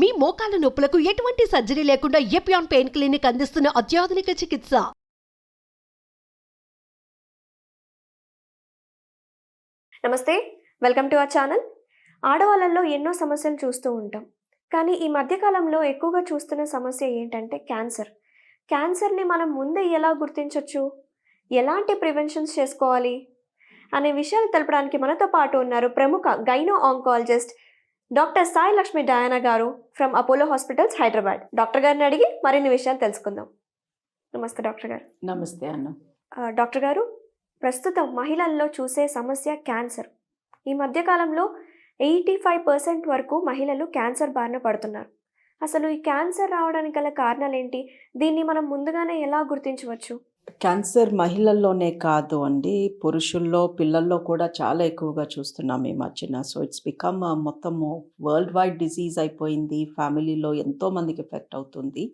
మీ మోకాల నొప్పులకు ఎటువంటి సర్జరీ లేకుండా ఎపియాన్ పెయిన్ క్లినిక్ అందిస్తున్న అత్యాధునిక చికిత్స. నమస్తే వెల్కమ్ టు అవర్ ఛానల్. ఆడవాళ్ళల్లో ఎన్నో సమస్యలు చూస్తూ ఉంటాం. కానీ ఈ మధ్యకాలంలో ఎక్కువగా చూస్తున్న సమస్య ఏంటంటే క్యాన్సర్. క్యాన్సర్ని మనం ముందే ఎలా గుర్తించవచ్చు ఎలాంటి ప్రివెన్షన్స్ చేసుకోవాలి? అనే విషయాలు తెలపడానికి మనతో పాటు ఉన్నారు ప్రముఖ gynae oncologist doctor Sai Lakshmi Diana గారు from Apollo hospitals Hyderabad. Doctor గారిని అడిగి మరిన్ని విషయాలు తెలుసుకుందాం. నమస్తే డాక్టర్ గారు. నమస్తే అన్న. డాక్టర్ గారు ప్రస్తుతం మహిళల్లో చూసే సమస్య క్యాన్సర్. ఈ మధ్యకాలంలో ఎయిటీ ఫైవ్ పర్సెంట్ వరకు మహిళలు క్యాన్సర్ బారిన పడుతున్నారు. అసలు ఈ క్యాన్సర్ రావడానికి గల కారణాలు ఏంటి దీన్ని మనం ముందుగానే ఎలా గుర్తించవచ్చు? క్యాన్సర్ మహిళల్లోనే కాదు అండి. పురుషుల్లో పిల్లల్లో కూడా చాలా ఎక్కువగా చూస్తున్నాం ఈ మధ్యన. సో ఇట్స్ బికమ్ మొత్తము వరల్డ్ వైడ్ డిసీజ్ అయిపోయింది. ఫ్యామిలీలో ఎంతో మందికి ఎఫెక్ట్ అవుతుంది.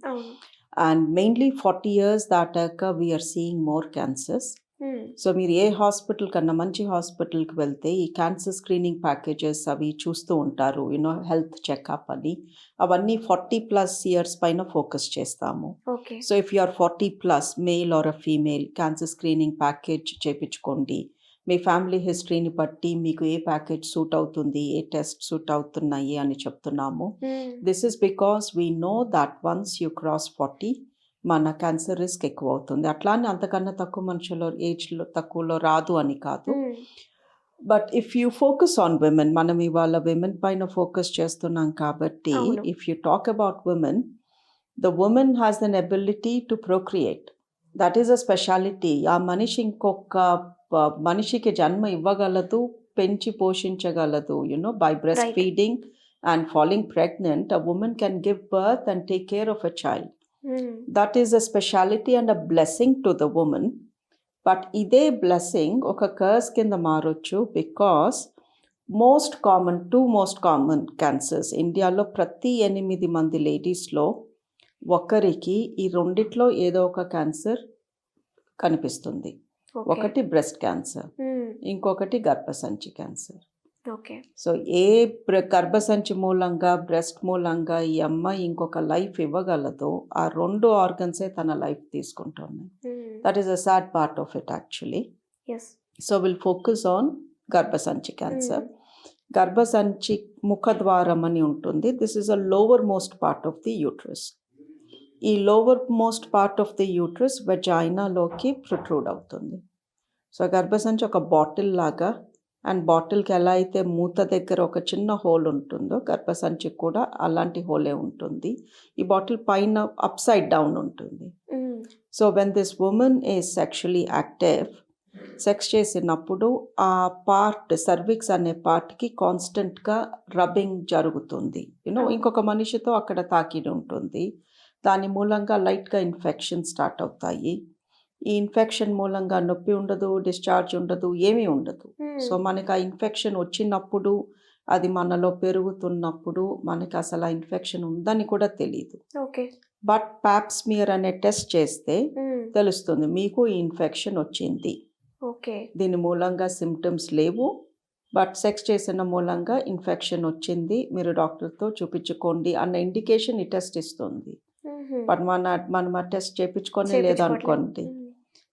అండ్ మెయిన్లీ ఫార్టీ ఇయర్స్ దాటాక we're seeing more cancers. So మీరు ఏ హాస్పిటల్ కన్నా మంచి హాస్పిటల్కి వెళ్తే ఈ క్యాన్సర్ స్క్రీనింగ్ ప్యాకేజెస్ అవి చూస్తూ ఉంటారు యూనో హెల్త్ చెకప్ అని. అవన్నీ ఫార్టీ ప్లస్ ఇయర్స్ పైన ఫోకస్ చేస్తాము. So if you are forty plus male or a female cancer screening package చేపించుకోండి. మీ ఫ్యామిలీ హిస్టరీని బట్టి మీకు ఏ ప్యాకేజ్ సూట్ అవుతుంది ఏ టెస్ట్ సూట్ అవుతున్నాయి అని చెప్తున్నాము. This is because we know that once you cross forty మన క్యాన్సర్ రిస్క్ ఎక్కువ అవుతుంది అట్లా అని అంతకన్నా తక్కువ మనుషులు ఏజ్లో తక్కువలో రాదు అని కాదు. But if you focus on women మనం ఇవాళ విమెన్ పైన ఫోకస్ చేస్తున్నాం కాబట్టి. If you talk about women the woman has the ability to procreate that is a speciality ఆ మనిషి ఇంకొక మనిషికి జన్మ ఇవ్వగలదు పెంచి పోషించగలదు you know by breast. Feeding and following pregnant a woman can give birth and take care of a child. That is a speciality and a blessing to the woman but ఇదే blessing ఒక curse కింద మారొచ్చు because most common two most common cancers ఇండియాలో ప్రతి ఎనిమిది మంది లేడీస్లో ఒకరికి ఈ రెండిట్లో ఏదో ఒక క్యాన్సర్ కనిపిస్తుంది. ఒకటి బ్రెస్ట్ క్యాన్సర్ మ్మ్. ఇంకొకటి గర్భసంచి క్యాన్సర్ సో ఏ గర్భసంచి మూలంగా బ్రెస్ట్ మూలంగా ఈ అమ్మాయి ఇంకొక లైఫ్ ఇవ్వగలదో ఆ రెండు ఆర్గన్సే తన లైఫ్ తీసుకుంటుంది. That is a sad part of it actually so will focus on గర్భసంచి క్యాన్సర్ గర్భసంచి ముఖద్వారం అని ఉంటుంది. This is a lower most part of the uterus ఈ lower most part of the uterus వెజైనాలోకి protrude అవుతుంది. సో గర్భసంచి ఒక బాటిల్ లాగా అండ్ బాటిల్కి ఎలా అయితే మూత దగ్గర ఒక చిన్న హోల్ ఉంటుందో గర్భసంచికి కూడా అలాంటి హోలే ఉంటుంది. ఈ బాటిల్ పైన అప్ సైడ్ డౌన్ ఉంటుంది. So when this woman is sexually active sex చేసినప్పుడు ఆ పార్ట్ సర్విక్స్ అనే పార్ట్కి కాన్స్టెంట్గా రబ్బింగ్ జరుగుతుంది. యూనో. ఇంకొక మనిషితో అక్కడ తాకిడి ఉంటుంది. దాని మూలంగా లైట్గా ఇన్ఫెక్షన్ స్టార్ట్ అవుతాయి. ఈ ఇన్ఫెక్షన్ మూలంగా నొప్పి ఉండదు డిశ్చార్జ్ ఉండదు ఏమీ ఉండదు. సో మనకి ఆ ఇన్ఫెక్షన్ వచ్చినప్పుడు అది మనలో పెరుగుతున్నప్పుడు మనకి అసలు ఆ ఇన్ఫెక్షన్ ఉందని కూడా తెలియదు ఓకే బట్ ప్యాప్స్మియర్ అనే టెస్ట్ చేస్తే. తెలుస్తుంది మీకు ఈ ఇన్ఫెక్షన్ వచ్చింది ఓకే దీని మూలంగా సిమ్టమ్స్ లేవు బట్ సెక్స్ చేసిన మూలంగా ఇన్ఫెక్షన్ వచ్చింది మీరు డాక్టర్తో చూపించుకోండి అన్న ఇండికేషన్ ఈ టెస్ట్ ఇస్తుంది. బట్ మన మనం ఆ టెస్ట్ చేపించుకోవట్లేదు. లేదనుకోండి.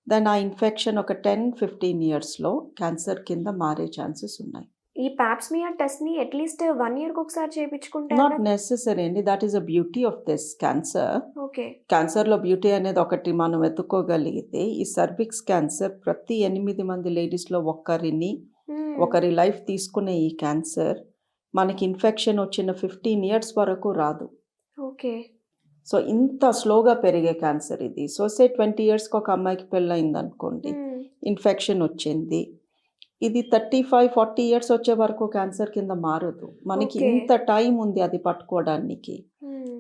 దెన్ ఆ ఇన్ఫెక్షన్ ఒక టెన్ ఫిఫ్టీన్ ఇయర్స్లో క్యాన్సర్ కింద మారే ఛాన్సెస్ ఉన్నాయి. ఈ పాప్స్మియర్ టెస్ట్ని అట్లీస్ట్ వన్ ఇయర్కి ఒకసారి చేయించుకుంటే నాట్ నెసెసరీ అండి. That is a beauty of this cancer okay క్యాన్సర్లో beauty అనేది ఒకటి మనం వెతుక్కోగలిగితే ఈ సర్విక్స్ క్యాన్సర్ ప్రతి ఎనిమిది మంది లేడీస్లో ఒక్కరిని మ్మ్. ఒకరి లైఫ్ తీసుకునే ఈ క్యాన్సర్ మనకి ఇన్ఫెక్షన్ వచ్చిన ఫిఫ్టీన్ ఇయర్స్ వరకు రాదు. ఓకే సో ఇంత స్లోగా పెరిగే క్యాన్సర్ ఇది. సో సే ట్వంటీ ఇయర్స్కి ఒక అమ్మాయికి పెళ్ళయింది అనుకోండి మ్మ్. ఇన్ఫెక్షన్ వచ్చింది. ఇది థర్టీ ఫైవ్ ఫార్టీ ఇయర్స్ వచ్చే వరకు క్యాన్సర్ కింద మారదు. మనకి. ఇంత టైం ఉంది అది పట్టుకోవడానికి.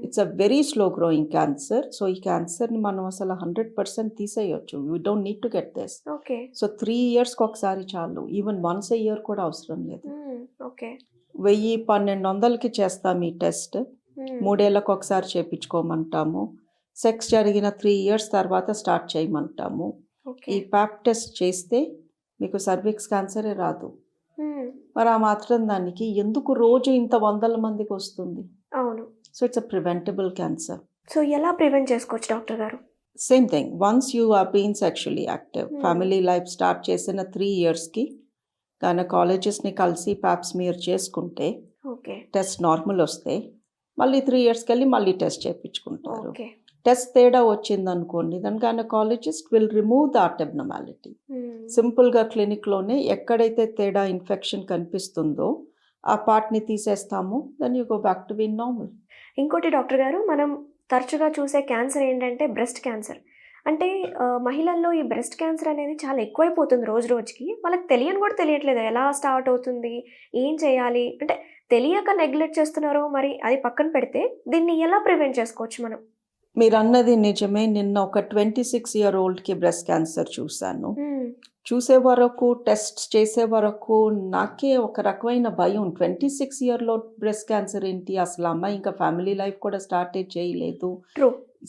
It's a very slow growing cancer so ఈ క్యాన్సర్ని మనం అసలు హండ్రెడ్ పర్సెంట్ తీసేయొచ్చు. We don't need to get this okay. So three ఇయర్స్కి ఒకసారి చాలు. ఈవెన్ వన్స్ ఇయర్ కూడా అవసరం లేదు. వెయ్యి పన్నెండు వందలకి చేస్తాం ఈ టెస్ట్. మ్మ్. మూడేళ్ళకి ఒకసారి చేయించుకోమంటాము సెక్స్ జరిగిన త్రీ ఇయర్స్ తర్వాత స్టార్ట్ చేయమంటాము. ఈ ప్యాప్ టెస్ట్ చేస్తే మీకు సర్విక్స్ క్యాన్సరే రాదు. మ్మ్. మరి ఆ మాత్రం దానికి ఎందుకు రోజు ఇంత వందల మందికి వస్తుంది? అవును. So it's a preventable cancer. So ఎలా ప్రివెంట్ చేసుకోవచ్చు డాక్టర్ గారు? Same thing. Once you are been sexually active Hmm. Family life start చేసిన త్రీ ఇయర్స్కి గైనకాలజిస్ట్ని కలిసి ప్యాప్స్ మీరు చేసుకుంటే ఓకే. టెస్ట్ నార్మల్ వస్తే మళ్ళీ త్రీ ఇయర్స్కి వెళ్ళి మళ్ళీ టెస్ట్ చేయించుకుంటారు ఓకే. టెస్ట్ తేడా వచ్చింది అనుకోండి దాని gynaecologist will remove the abnormality సింపుల్గా క్లినిక్లోనే ఎక్కడైతే తేడా ఇన్ఫెక్షన్ కనిపిస్తుందో ఆ పార్ట్ని తీసేస్తాము then you go back to be normal ఇంకోటి డాక్టర్ గారు మనం తరచుగా చూసే క్యాన్సర్ ఏంటంటే బ్రెస్ట్ క్యాన్సర్. అంటే మహిళల్లో ఈ బ్రెస్ట్ క్యాన్సర్ అనేది చాలా ఎక్కువైపోతుంది రోజు రోజుకి. వాళ్ళకి తెలియని కూడా తెలియట్లేదు ఎలా స్టార్ట్ అవుతుంది ఏం చేయాలి? అంటే తెలియక నెగ్లెక్ట్ చేస్తున్నారో మరి అది పక్కన పెడితే దీన్ని ఎలా ప్రివెంట్ చేసుకోవచ్చు మనం? మీరు అన్నది నిజమే. నిన్న ఒక ట్వంటీ సిక్స్ ఇయర్ ఓల్డ్కి బ్రెస్ట్ క్యాన్సర్ చూశాను. చూసే వరకు టెస్ట్ చేసే వరకు నాకే ఒక రకమైన భయం. ట్వంటీ సిక్స్ ఇయర్లో బ్రెస్ట్ క్యాన్సర్ ఏంటి? అసలు అమ్మాయి ఇంకా ఫ్యామిలీ లైఫ్ కూడా స్టార్ట్ చేయలేదు.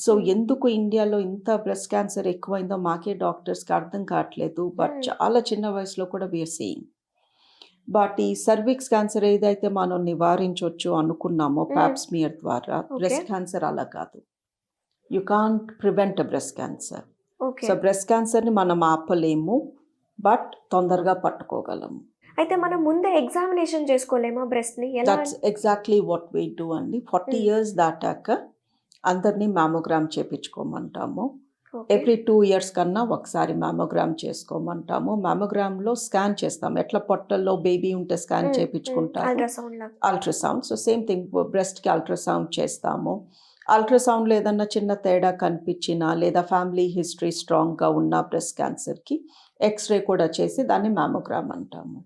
సో ఎందుకు ఇండియాలో ఇంత బ్రెస్ట్ క్యాన్సర్ ఎక్కువైందో మాకే డాక్టర్స్కి అర్థం కావట్లేదు. బట్. చాలా చిన్న వయసులో కూడా వీఆర్ సీయింగ్ బట్ ఈ సర్విక్స్ క్యాన్సర్ ఏదైతే మనం నివారించవచ్చు అనుకున్నామో Hmm. ప్యాప్స్మియర్ ద్వారా బ్రెస్ట్. క్యాన్సర్ అలా కాదు you can't prevent breast cancer so breast క్యాన్సర్ని మనం ఆపలేము బట్ తొందరగా పట్టుకోగలము అయితే మనం ముందే ఎగ్జామినేషన్ చేసుకోలేమా బ్రెస్ట్ని ఎలా that's exactly what we do అండి ఫార్టీ Hmm. ఇయర్స్ దాటాక అందరినీ మ్యామోగ్రామ్ చేపించుకోమంటాము. ఎవ్రీ టూ ఇయర్స్ కన్నా ఒకసారి మ్యామోగ్రామ్ చేసుకోమంటాము. మ్యామోగ్రామ్లో స్కాన్ చేస్తాం. ఎట్లా పొట్టల్లో బేబీ ఉంటే స్కాన్ చేయించుకుంటారు అల్ట్రాసౌండ్ సో సేమ్ థింగ్ బ్రెస్ట్కి అల్ట్రాసౌండ్ చేస్తాము. అల్ట్రాసౌండ్లో ఏదన్నా చిన్న తేడా కనిపించినా లేదా ఫ్యామిలీ హిస్టరీ స్ట్రాంగ్గా ఉన్న బ్రెస్ట్ క్యాన్సర్కి ఎక్స్రే కూడా చేసి దాన్ని మ్యామోగ్రామ్ అంటాము.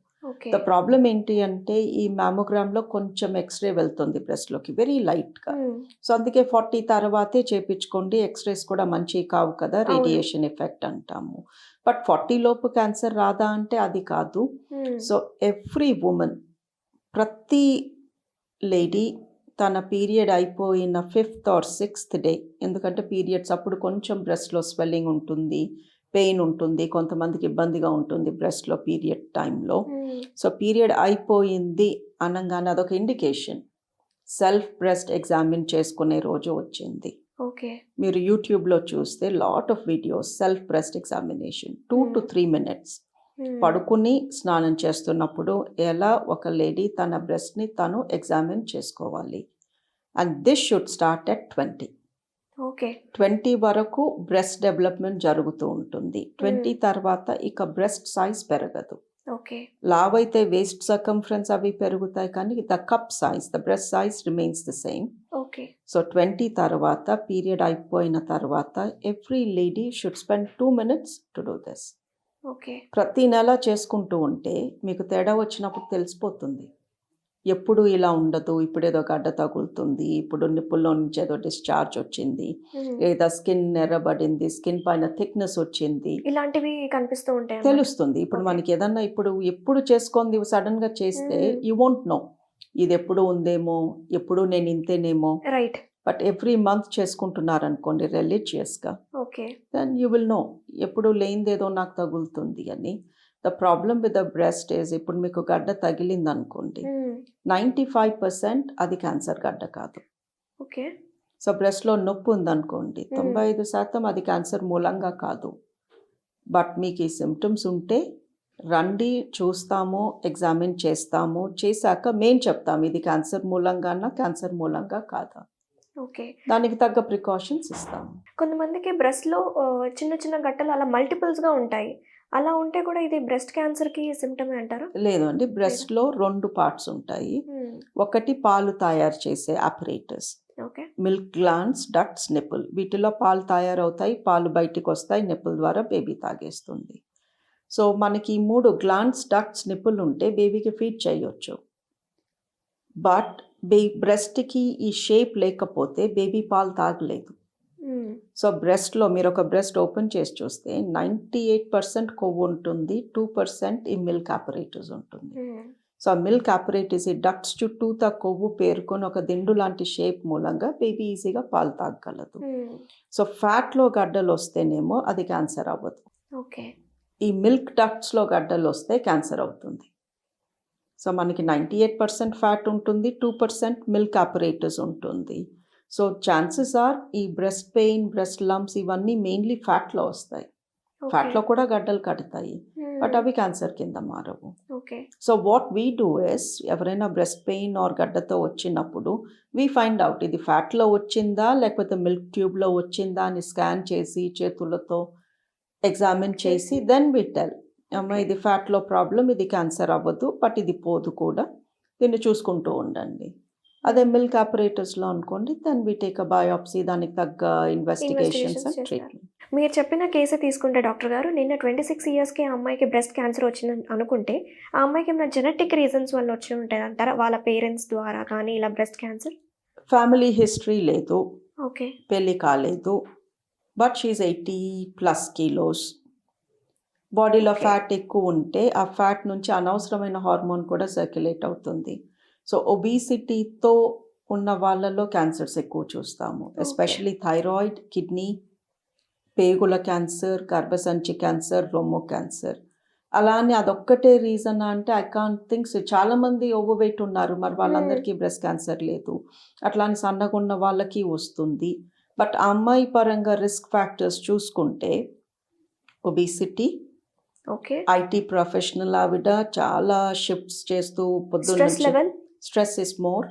ద ప్రాబ్లం ఏంటి అంటే ఈ మ్యామోగ్రామ్లో కొంచెం ఎక్స్రే వెళ్తుంది బ్రెస్ట్లోకి వెరీ లైట్గా Hmm. సో అందుకే ఫార్టీ తర్వాతే చేపించుకోండి ఎక్స్రేస్ కూడా మంచివి కావు కదా. రేడియేషన్ ఎఫెక్ట్ అంటాము బట్ ఫార్టీ లోపు క్యాన్సర్ రాదా అంటే అది కాదు. సో ఎవ్రీ ఉమెన్ ప్రతి లేడీ తన పీరియడ్ అయిపోయిన ఫిఫ్త్ ఆర్ సిక్స్త్ డే ఎందుకంటే పీరియడ్స్ అప్పుడు కొంచెం బ్రెస్ట్లో స్వెల్లింగ్ ఉంటుంది పెయిన్ ఉంటుంది కొంతమందికి ఇబ్బందిగా ఉంటుంది బ్రెస్ట్లో పీరియడ్ టైంలో. సో పీరియడ్ అయిపోయింది అనగానే అదొక ఇండికేషన్ సెల్ఫ్ బ్రెస్ట్ ఎగ్జామిన్ చేసుకునే రోజు వచ్చింది. ఓకే. మీరు యూట్యూబ్లో చూస్తే lot of videos self breast examination two to. Three minutes. పడుకుని స్నానం చేస్తున్నప్పుడు ఎలా ఒక లేడీ తన బ్రెస్ట్ని తను ఎగ్జామిన్ చేసుకోవాలి. And this should start at twenty okay. Twenty వరకు బ్రెస్ట్ డెవలప్మెంట్ జరుగుతూ ఉంటుంది. ట్వంటీ తర్వాత ఇక బ్రెస్ట్ సైజ్ పెరగదు. ఓకే. లావ్ అయితే వేస్ట్ సర్కంఫరెన్స్ అవి పెరుగుతాయి కానీ the cup size the breast size remains the same. Okay. So twenty తర్వాత పీరియడ్ అయిపోయిన తర్వాత every lady should spend two minutes to do this. Okay. ప్రతి నెల చేసుకుంటూ ఉంటే మీకు తేడా వచ్చినప్పుడు తెలిసిపోతుంది. ఎప్పుడు ఇలా ఉండదు ఇప్పుడు ఏదో గడ్డ తగులుతుంది ఇప్పుడు నిప్పుల్లో నుంచి ఏదో డిశ్చార్జ్ వచ్చింది. లేదా స్కిన్ ఎర్రబడింది స్కిన్ పైన థిక్నెస్ వచ్చింది ఇలాంటివి కనిపిస్తూ ఉంటాయి. తెలుస్తుంది ఇప్పుడు. మనకి ఏదన్నా ఇప్పుడు ఎప్పుడు చేసుకుంది సడన్గా చేస్తే. యూ వోంట్ నో ఇది ఎప్పుడు ఉందేమో ఎప్పుడు నేను ఇంతేనేమో రైట్ బట్ ఎవ్రీ మంత్ చేసుకుంటున్నారు అనుకోండి రిలీజియస్గా okay then you will know ఎప్పుడు లేనిదేదో నాకు తగులుతుంది అని the problem with the breast is ఇప్పుడు మీకు గడ్డ తగిలింది అనుకోండి Hmm. నైంటీ ఫైవ్ పర్సెంట్ అది క్యాన్సర్ గడ్డ కాదు. ఓకే. సో బ్రెస్ట్లో నొప్పి ఉందనుకోండి Hmm. తొంభై ఐదు శాతం అది క్యాన్సర్ మూలంగా కాదు. బట్ మీకు ఈ సిమ్టమ్స్ ఉంటే రండి చూస్తాము ఎగ్జామిన్ చేస్తాము చేశాక మేం చెప్తాము ఇది క్యాన్సర్ మూలంగానా క్యాన్సర్ మూలంగా కాదా? ఓకే. దానికి తగ్గ ప్రికాషన్స్ ఇస్తాము. కొంతమందికి breast లో ఆ, చిన్న చిన్న గట్టలు అలా multiples గా ఉంటాయి. అలా ఉంటే కూడా ఇది బ్రెస్ట్కి సిమ్టమే అంటారా? లేదు అండి. బ్రెస్ట్లో రెండు పార్ట్స్ ఉంటాయి. Hmm. ఒకటి పాలు తయారు చేసే operators okay. Milk glands ducts nipple వీటిలో పాలు తయారవుతాయి. పాలు బయటికి వస్తాయి. నిప్పుల్ ద్వారా బేబీ తాగేస్తుంది. సో మనకి ఈ మూడు గ్లాన్స్ డక్ట్స్ నిప్పుల్ ఉంటే బేబీకి ఫీడ్ చేయొచ్చు. బట్ బే బ్రెస్ట్కి ఈ షేప్ లేకపోతే బేబీ పాలు తాగలేదు. సో బ్రెస్ట్లో మీరు ఒక బ్రెస్ట్ ఓపెన్ చేసి చూస్తే నైంటీ ఎయిట్ పర్సెంట్ కొవ్వు ఉంటుంది టూ పర్సెంట్ ఈ మిల్క్ ఆపరేటర్స్ ఉంటుంది. Hmm. సో ఆ మిల్క్ ఆపరేటిస్ ఈ డక్ట్స్ చుట్టూతా కొవ్వు పేరుకొని ఒక దిండు లాంటి షేప్ మూలంగా బేబీ ఈజీగా పాలు తాగగలదు. Hmm. సో ఫ్యాట్లో గడ్డలు వస్తేనేమో అది క్యాన్సర్ అవ్వదు. ఓకే. ఈ మిల్క్ డక్ట్స్లో గడ్డలు వస్తే క్యాన్సర్ అవుతుంది. సో మనకి నైంటీ ఎయిట్ పర్సెంట్ ఫ్యాట్ ఉంటుంది టూ పర్సెంట్ మిల్క్ ఆపరేటర్స్ ఉంటుంది. సో ఛాన్సెస్ ఆర్ ఈ బ్రెస్ట్ పెయిన్ బ్రెస్ట్ లంప్స్ ఇవన్నీ మెయిన్లీ ఫ్యాట్లో వస్తాయి. ఫ్యాట్లో కూడా గడ్డలు కడతాయి. బట్ అవి క్యాన్సర్ కింద మారవు. Okay. So what we do is ఎవరైనా బ్రెస్ట్ పెయిన్ ఆర్ గడ్డతో వచ్చినప్పుడు వీ ఫైండ్ అవుట్ ఇది ఫ్యాట్లో వచ్చిందా లేకపోతే మిల్క్ ట్యూబ్లో వచ్చిందా అని స్కాన్ చేసి చేతులతో ఎగ్జామిన్ చేసి దెన్ వి టెల్ అమ్మ. ఇది ఫ్యాట్లో ప్రాబ్లం ఇది క్యాన్సర్ అవ్వదు బట్ ఇది పోదు కూడా. దీన్ని చూసుకుంటూ ఉండండి. అదే మిల్క్ ఆపరేటర్స్లో అనుకోండి then we take a biopsy దానికి తగ్గ ఇన్వెస్టిగేషన్స్ అండ్. ట్రీట్మెంట్. మీరు చెప్పిన కేసు తీసుకుంటే డాక్టర్ గారు నిన్న ట్వంటీ సిక్స్ ఇయర్స్కి ఆ అమ్మాయికి బ్రెస్ట్ క్యాన్సర్ వచ్చింది అనుకుంటే ఆ అమ్మాయికి ఏమైనా జెనెటిక్ రీజన్స్ వల్ల వచ్చి ఉంటాయి అంటారా వాళ్ళ పేరెంట్స్ ద్వారా కానీ ఇలా బ్రెస్ట్ క్యాన్సర్? ఫ్యామిలీ హిస్టరీ లేదు. ఓకే. పెళ్ళి కాలేదు. But she's eighty plus kilos. బాడీలో. ఫ్యాట్ ఎక్కువ ఉంటే ఆ ఫ్యాట్ నుంచి అనవసరమైన హార్మోన్ కూడా సర్క్యులేట్ అవుతుంది. సో ఒబీసిటీతో ఉన్న వాళ్ళలో క్యాన్సర్స్ ఎక్కువ చూస్తాము. ఎస్పెషలీ థైరాయిడ్ కిడ్నీ పేగుల క్యాన్సర్ గర్భసంచి క్యాన్సర్ రొమ్ము క్యాన్సర్. అలా అని అదొక్కటే రీజన్ అంటే ఐ కాంట్ థింక్స్ చాలా మంది ఓవర్ వెయిట్ ఉన్నారు. మరి వాళ్ళందరికీ బ్రెస్ట్ క్యాన్సర్ లేదు. అట్లా అని సన్నగా ఉన్న వాళ్ళకి వస్తుంది. బట్ ఆ అమ్మాయి పరంగా రిస్క్ ఫ్యాక్టర్స్ చూసుకుంటే ఒబిసిటీ ఓకే. ఐటీ ప్రొఫెషనల్ ఆవిడ చాలా షిఫ్ట్స్ చేస్తూ పొద్దున్న level? Stress is more.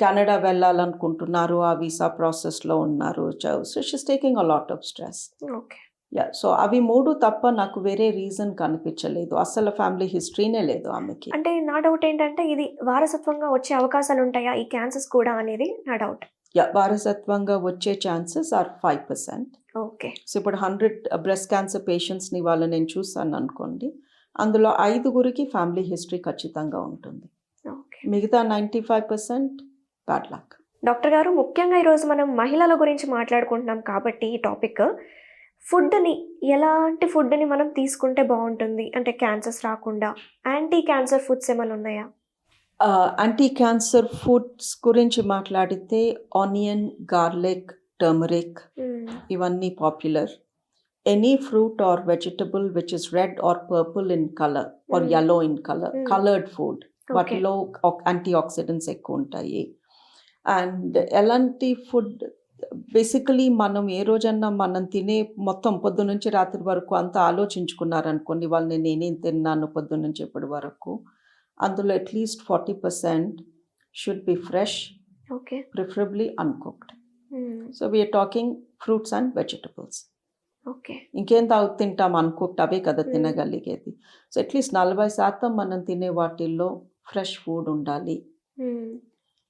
Canada వెళ్ళాలనుకుంటున్నారు ఆ వీసా ప్రాసెస్లో ఉన్నారు so she's taking a lot of stress. Okay. Yeah so అవి మూడు తప్ప నాకు వేరే రీజన్ కనిపించలేదు. అసలు ఫ్యామిలీ హిస్టరీనే లేదు ఆమెకి. అంటే నా డౌట్ ఏంటంటే ఇది వారసత్వంగా వచ్చే అవకాశాలు ఉంటాయా ఈ క్యాన్సర్స్ కూడా అనేది నా డౌట్. యా వారసత్వంగా వచ్చే chances are five percent. Okay. So ఇప్పుడు హండ్రెడ్ బ్రెస్ట్ క్యాన్సర్ పేషెంట్స్ని వాళ్ళ నేను చూసాను అనుకోండి అందులో ఐదుగురికి ఫ్యామిలీ హిస్టరీ ఖచ్చితంగా ఉంటుంది. మిగతా ninety five percent bad luck. Doctor గారు ముఖ్యంగా ఈరోజు మనం మహిళల గురించి మాట్లాడుకుంటున్నాం కాబట్టి ఈ టాపిక్ ఫుడ్ని ఎలాంటి ఫుడ్ని మనం తీసుకుంటే బాగుంటుంది? అంటే క్యాన్సర్స్ రాకుండా యాంటీ క్యాన్సర్ ఫుడ్స్ ఏమైనా ఉన్నాయా? యాంటీ క్యాన్సర్ ఫుడ్స్ గురించి మాట్లాడితే ఆనియన్ గార్లిక్ టర్మరిక్. ఇవన్నీ popular. Any fruit or vegetable which is red or purple in colour or yellow in colour. Coloured food. వాటిలో యాంటీ ఆక్సిడెంట్స్ ఎక్కువ ఉంటాయి అండ్ ఎలాంటి ఫుడ్ బేసికలీ మనం ఏ రోజన్నా మనం తినే మొత్తం పొద్దు నుంచి రాత్రి వరకు అంతా ఆలోచించుకున్నారనుకోండి వాళ్ళు నేను నేనేం తిన్నాను పొద్దు నుంచి ఇప్పటి వరకు? అందులో at least forty percent should be fresh okay. Preferably uncooked. So we are talking fruits and vegetables okay. ఇంకేం తాగు తింటాం అనుకుంటే అవే కదా Mm. తినగలిగేది. సో అట్లీస్ట్ నలభై శాతం మనం తినే వాటిల్లో ఫ్రెష్ ఫుడ్ ఉండాలి.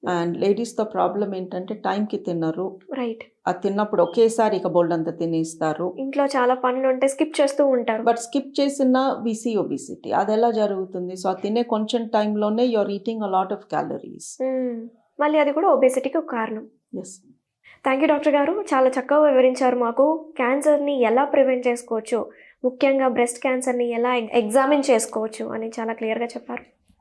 అండ్ లేడీస్తో ప్రాబ్లం ఏంటంటే టైంకి తినరు. రైట్. అది తిన్నప్పుడు ఒకేసారి ఇక బోల్డ్ అంతా తినేస్తారు. ఇంట్లో చాలా పనులు ఉంటే స్కిప్ చేస్తూ ఉంటారు. బట్ స్కిప్ చేసిన విసి ఒబిసిటీ. అది ఎలా జరుగుతుంది? సో అది తినే కొంచెం టైంలోనే you are eating a lot of calories. మళ్ళీ అది కూడా ఒబేసిటీకి ఒక కారణం. ఎస్ థ్యాంక్ యూ డాక్టర్ గారు. చాలా చక్కగా వివరించారు మాకు. క్యాన్సర్ని ఎలా ప్రివెంట్ చేసుకోవచ్చు? ముఖ్యంగా బ్రెస్ట్ క్యాన్సర్ని ఎలా ఎగ్జామిన్ చేసుకోవచ్చు? అని చాలా క్లియర్గా చెప్పారు.